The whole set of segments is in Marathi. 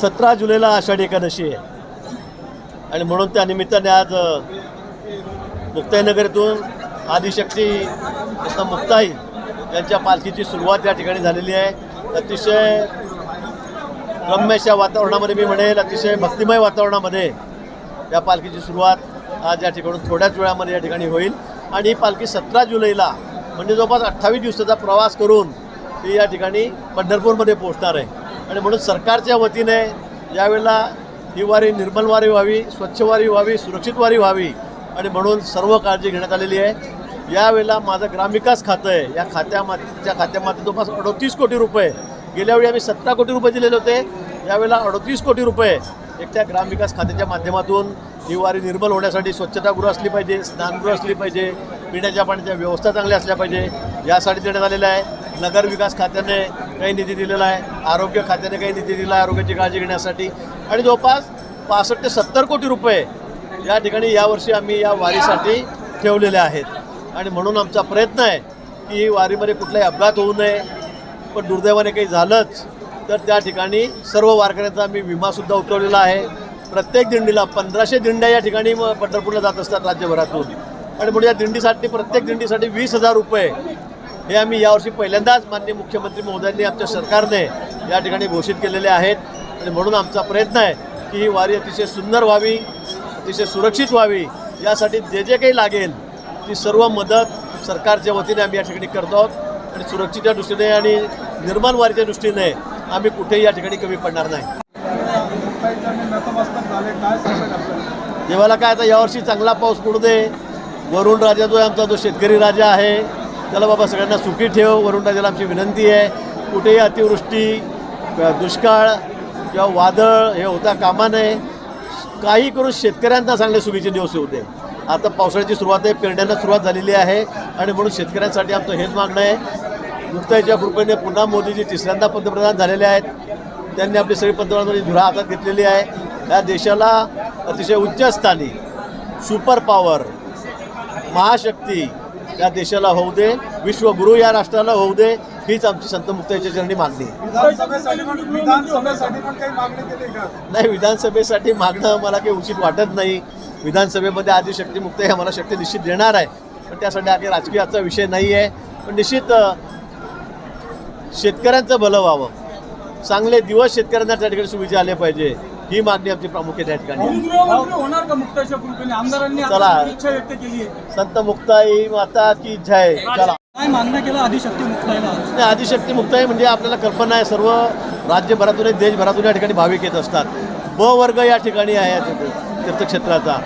सतरा जुलैला आषाढी एकादशी आहे. आणि म्हणून त्या निमित्ताने आज मुक्ताईनगर येथून आदिशक्ती रत्न मुक्ताई यांच्या पालखीची सुरुवात या ठिकाणी झालेली आहे. अतिशय रम्यशा वातावरणामध्ये मी म्हणेल अतिशय भक्तिमय वातावरणामध्ये या पालखीची सुरुवात आज या ठिकाणून थोड्याच वेळामध्ये या ठिकाणी होईल. आणि ही पालखी सतरा जुलैला म्हणजे जवळपास अठ्ठावीस दिवसाचा प्रवास करून ती या ठिकाणी पंढरपूरमध्ये पोहोचणार आहे. आणि म्हणून सरकारच्या वतीने यावेळेला ही वारी निर्मल वारी व्हावी स्वच्छ वारी व्हावी सुरक्षित वारी व्हावी आणि म्हणून सर्व काळजी घेण्यात आलेली आहे. यावेळेला माझं ग्रामविकास खातं आहे. या खात्यामध्ये खात्यामध्ये जवळपास अडतीस कोटी रुपये. गेल्यावेळी आम्ही सतरा कोटी रुपये दिलेले होते. यावेळेला अडतीस कोटी रुपये एकट्या ग्रामविकास खात्याच्या माध्यमातून ही वारी निर्मल होण्यासाठी स्वच्छतागृह असली पाहिजे स्नानगृह असली पाहिजे पिण्याच्या पाण्याच्या व्यवस्था चांगल्या असल्या पाहिजे यासाठी देण्यात आलेलं आहे. नगर विकास खात्याने काही निधी दिलेला आहे. आरोग्य खात्याने काही निधी दिला आहे आरोग्याची काळजी घेण्यासाठी. आणि जवळपास पासष्ट ते सत्तर कोटी रुपये या ठिकाणी यावर्षी आम्ही या वारीसाठी ठेवलेले आहेत. आणि म्हणून आमचा प्रयत्न आहे की वारीमध्ये कुठलाही अपघात होऊ नये. पण दुर्दैवाने काही झालंच तर त्या ठिकाणी सर्व वारकऱ्यांचा आम्ही विमासुद्धा उतरवलेला आहे. प्रत्येक दिंडीला पंधराशे दिंड्या या ठिकाणी मग पंढरपूरला जात असतात राज्यभरातून. आणि म्हणून या दिंडीसाठी प्रत्येक दिंडीसाठी वीस हजार रुपये हे आम्ही यावर्षी पहिल्यांदाच माननीय मुख्यमंत्री महोदयांनी आमच्या सरकारने या ठिकाणी घोषित केलेले आहेत. आणि म्हणून आमचा प्रयत्न आहे की ही वारी अतिशय सुंदर व्हावी अतिशय सुरक्षित व्हावी. यासाठी जे जे काही लागेल ती सर्व मदत सरकारच्या वतीने आम्ही या ठिकाणी करतो आहोत. आणि सुरक्षेच्या दृष्टीने आणि निर्माण वारीच्या दृष्टीने आम्ही कुठेही या ठिकाणी कमी पडणार नाही. देवाला काय आता यावर्षी चांगला पाऊस पडू दे. वरुण राजा जो आहे आमचा जो शेतकरी राजा आहे त्याला बाबा सगळ्यांना सुखी ठेव. वरुण राजाला आमची विनंती आहे. कुठेही अतिवृष्टी दुष्काळ किंवा वादळ हे होता कामा नये. काही करून शेतकऱ्यांना चांगले सुखीचे दिवस येऊ दे. आता पावसाळ्याची सुरुवात आहे पेरण्यांना सुरुवात झालेली आहे. आणि म्हणून शेतकऱ्यांसाठी आमचं हेच मागणं आहे. नुकत्याच्या कृपेने पुन्हा मोदीजी तिसऱ्यांदा पंतप्रधान झालेले आहेत. त्यांनी आपली सगळी पंतप्रधानांची धुरा हातात घेतलेली आहे. या देशाला अतिशय उच्च स्थानी सुपर पॉवर महाशक्ती या देशाला होऊ दे विश्वगुरू या राष्ट्राला होऊ दे हीच आमची संत मुक्ताईच्या चरणी मागणी नाही विधानसभेसाठी मागणं मला काही उचित वाटत नाही. विधानसभेमध्ये आदिशक्ती मुक्त आहे आम्हाला शक्ती निश्चित देणार आहे. पण त्यासाठी हा काही राजकीयाचा विषय नाही आहे. पण निश्चित शेतकऱ्यांचं भलं व्हावं. चांगले दिवस शेतकऱ्यांना त्या ठिकाणी सुविधा आले पाहिजे. ही मागणी आमची प्रामुख्याने त्या ठिकाणी आहे. आमदारांनी इच्छा व्यक्त केली आहे. संत मुक्ताई माता की जय? चला. काय केलं आदिशक्ती मुक्ताईला आणि आदिशक्ती मुक्ताई म्हणजे आपल्याला कल्पना आहे सर्व राज्यभरातून देशभरातून या ठिकाणी भाविक येत असतात. ब वर्ग या ठिकाणी आहे या तीर्थ- तीर्थक्षेत्राचा.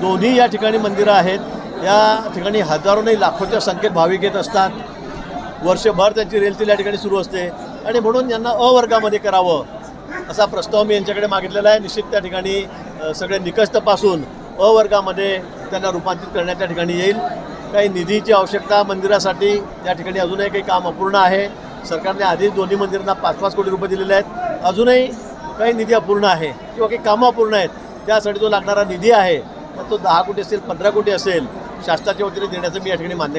दोन्ही या ठिकाणी मंदिरं आहेत. या ठिकाणी हजारो नाही लाखोच्या संख्येत भाविक येत असतात. वर्षभर त्यांची रेलचेल या ठिकाणी सुरू असते. आणि म्हणून यांना अ वर्गामध्ये करावं. असा प्रस्ताव मी यांच्याकडे मागितलेला आहे. निश्चित त्या ठिकाणी सगळे निकष तपासून अवर्गामध्ये वर्गामध्ये त्यांना रूपांतरित करण्यात त्या ठिकाणी येईल. काही निधीची आवश्यकता मंदिरासाठी त्या ठिकाणी अजूनही काही काम अपूर्ण आहे. सरकारने आधीच दोन्ही मंदिरांना पाच पाच कोटी रुपये दिलेले आहेत. अजूनही काही निधी अपूर्ण आहे किंवा काही कामं अपूर्ण आहेत त्यासाठी जो लागणारा निधी आहे तर तो दहा कोटी असेल पंधरा कोटी असेल शासनाच्या वतीने देण्याचं मी या ठिकाणी मान्य केलं.